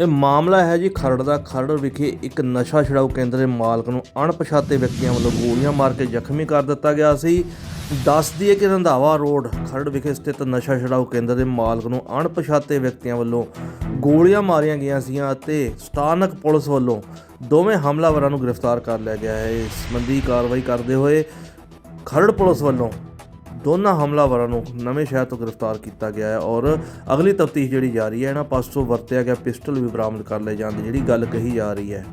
ਇਹ ਮਾਮਲਾ ਹੈ ਜੀ ਖਰੜ ਦਾ। ਖਰੜ ਵਿਖੇ ਇੱਕ ਨਸ਼ਾ ਛਡਾਊ ਕੇਂਦਰ ਦੇ ਮਾਲਕ ਨੂੰ ਅਣਪਛਾਤੇ ਵਿਅਕਤੀਆਂ ਵੱਲੋਂ ਗੋਲੀਆਂ ਮਾਰ ਕੇ ਜ਼ਖਮੀ ਕਰ ਦਿੱਤਾ ਗਿਆ ਸੀ। ਦੱਸ ਦਈਏ ਕਿ ਰੰਧਾਵਾ ਰੋਡ, ਖਰੜ ਵਿਖੇ ਸਥਿਤ ਨਸ਼ਾ ਛਡਾਊ ਕੇਂਦਰ ਦੇ ਮਾਲਕ ਨੂੰ ਅਣਪਛਾਤੇ ਵਿਅਕਤੀਆਂ ਵੱਲੋਂ ਗੋਲੀਆਂ ਮਾਰੀਆਂ ਗਈਆਂ ਸੀਆਂ ਅਤੇ ਸਥਾਨਕ ਪੁਲਿਸ ਵੱਲੋਂ ਦੋਵੇਂ ਹਮਲਾਵਰਾਂ ਨੂੰ ਗ੍ਰਿਫਤਾਰ ਕਰ ਲਿਆ ਗਿਆ ਹੈ। ਇਸ ਸੰਬੰਧੀ ਕਾਰਵਾਈ ਕਰਦੇ ਹੋਏ ਖਰੜ ਪੁਲਿਸ ਵੱਲੋਂ ਦੋਨਾਂ ਹਮਲਾਵਰਾਂ ਨੂੰ ਨਵੇਂ ਸ਼ਹਿਰ ਤੋਂ ਗ੍ਰਿਫਤਾਰ ਕੀਤਾ ਗਿਆ ਹੈ ਔਰ ਅਗਲੀ ਤਫਤੀਸ਼ ਜਿਹੜੀ ਜਾਰੀ ਹੈ ਇਹਨਾਂ ਪਾਸੋਂ ਵਰਤਿਆ ਗਿਆ ਪਿਸਟਲ ਵੀ ਬਰਾਮਦ ਕਰ ਲਏ ਜਾਣ ਦੀ ਜਿਹੜੀ ਗੱਲ ਕਹੀ ਜਾ ਰਹੀ ਹੈ।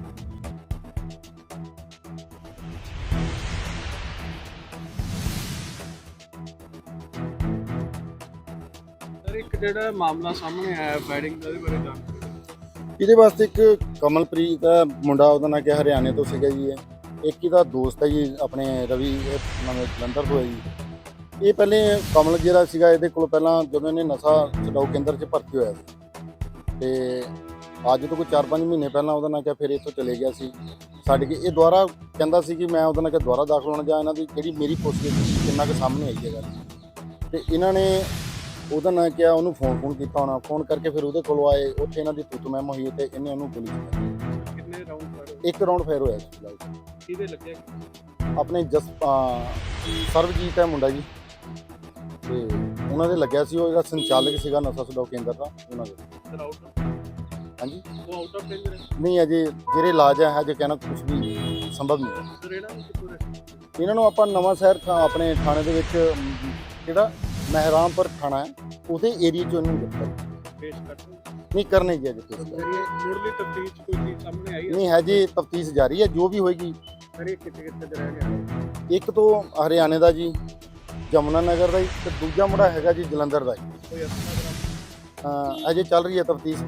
ਸਰ ਇੱਕ ਜਿਹੜਾ ਮਾਮਲਾ ਸਾਹਮਣੇ ਆਇਆ ਦਾ ਇਹਦੇ ਬਾਰੇ ਜਾਣਕਾਰੀ ਦਿਓ। ਇਹਦੇ ਵਾਸਤੇ ਇੱਕ ਕਮਲਪ੍ਰੀਤ ਦਾ ਮੁੰਡਾ ਉਹਦਾ ਨਾਂ ਕਿ ਹਰਿਆਣੇ ਤੋਂ ਸੀਗਾ ਜੀ ਇਹ। ਇੱਕ ਇਹਦਾ ਦੋਸਤ ਹੈ ਜੀ ਆਪਣੇ ਰਵੀ ਇਹ ਨਵੇਂ ਜਲੰਧਰ ਤੋਂ ਹੈ ਜੀ। ਇਹ ਪਹਿਲੇ ਕਮਲ ਜਿਹੜਾ ਸੀਗਾ ਇਹਦੇ ਕੋਲ ਪਹਿਲਾਂ ਜਦੋਂ ਇਹਨੇ ਨਸ਼ਾ ਛਡਾਊ ਕੇਂਦਰ 'ਚ ਭਰਤੀ ਹੋਇਆ ਸੀ। ਤੇ ਅੱਜ ਤੋਂ ਕੋਈ 4-5 ਮਹੀਨੇ ਪਹਿਲਾਂ ਉਹਦਾ ਨਾਂ ਕਿ ਫਿਰ ਇੱਥੋਂ ਚਲੇ ਗਿਆ ਸੀ। ਛੱਡ ਕੇ ਇਹ ਦੁਬਾਰਾ ਕਹਿੰਦਾ ਸੀ ਕਿ ਮੈਂ ਉਹਦਾ ਨਾਂ ਕਿ ਦੁਬਾਰਾ ਦਾਖਲ ਹੋਣਾ ਜਾਂ ਇਹਨਾਂ ਦੀ ਜਿਹੜੀ ਮੇਰੀ ਪੁੱਛਗਿੱਛ ਕਿੰਨਾ ਕੁ ਸਾਹਮਣੇ ਆਈ ਹੈ ਗੱਲ। ਤੇ ਇਹਨਾਂ ਨੇ ਉਹਦਾ ਨਾਂ ਕਿਹਾ ਉਹਨੂੰ ਫੋਨ ਫੋਨ ਕੀਤਾ ਹੋਣਾ। ਫੋਨ ਕਰਕੇ ਫਿਰ ਉਹਦੇ ਕੋਲ ਆਏ ਉੱਥੇ ਇਹਨਾਂ ਦੀ ਤੂਤ ਮਹਿਮ ਹੋਈ ਤੇ ਇਹਨੇ ਉਹਨੂੰ ਗੋਲੀ ਕਿੰਨੇ ਰਾਉਂਡ ਫਾਇਰ ਇੱਕ ਰਾਉਂਡ ਫਾਇਰ ਹੋਇਆ ਸੀ। ਕਿਹਦੇ ਲੱਗਿਆ? ਆਪਣੇ ਜਸ ਅਹ ਸਰਬਜੀਤ ਹੈ ਮੁੰਡਾ ਜੀ। ਤੇ ਉਹਨਾਂ ਦੇ ਲੱਗਿਆ ਸੀ ਉਹ ਜਿਹੜਾ ਸੰਚਾਲਕ ਸੀਗਾ ਨਸ਼ਾ ਛਡਾਊ ਕੇਂਦਰ ਦਾ ਉਹਨਾਂ ਦੇ। ਸਰ ਆਊਟ ਹਾਂਜੀ? ਉਹ ਆਊਟ ਆਫ ਡੇਂਜਰ ਹੈ ਨਹੀਂ ਅਜੇ ਜਿਹੜੇ ਇਲਾਜ ਹੈ ਹਜੇ ਕਹਿਣਾ ਕੁਝ ਵੀ ਸੰਭਵ ਨਹੀਂ ਹੈ। ਸਰ ਇਹਨਾਂ ਨੂੰ ਕਿੱਥੋਂ ਰੈਸਟ ਇਹਨਾਂ ਨੂੰ ਆਪਾਂ ਨਵਾਂ ਸ਼ਹਿਰ ਥਾਂ ਆਪਣੇ ਥਾਣੇ ਦੇ ਵਿੱਚ ਅਮ, ਜਿਹੜਾ ਮਹਿਰਾਮਪੁਰ ਥਾਣਾ ਹੈ ਉਹਦੇ ਏਰੀਆ 'ਚ ਉਹਨੂੰ ਦਿੱਤਾ ਪੇਸ਼ ਕਰਦੇ ਨਹੀਂ ਕਰਨੇ ਜੀ? ਅਜੇ ਕੁਛ। ਮੁਰਲੀ ਤਫਤੀਸ਼ ਕੋਈ ਚੀਜ਼ ਸਾਹਮਣੇ ਆਈ ਹੈ? ਨਹੀਂ ਹਜੇ ਤਫਤੀਸ਼ ਜਾਰੀ ਹੈ ਜੋ ਵੀ ਹੋਏਗੀ। ਸਰ ਇਹ ਕਿੱਥੇ ਕਿੱਥੇ ਦੇ ਰਹਿ ਗਿਆ? ਇੱਕ ਤੋਂ ਹਰਿਆਣੇ ਦਾ ਜੀ ਜਮਨਾ ਨਗਰ ਦਾ ਜੀ ਤੇ ਦੂਜਾ ਮੁੰਡਾ ਹੈਗਾ ਜੀ ਜਲੰਧਰ ਦਾ ਅਹ ਅਜੇ ਚੱਲ ਰਹੀ ਹੈ ਤਫਤੀਸ਼।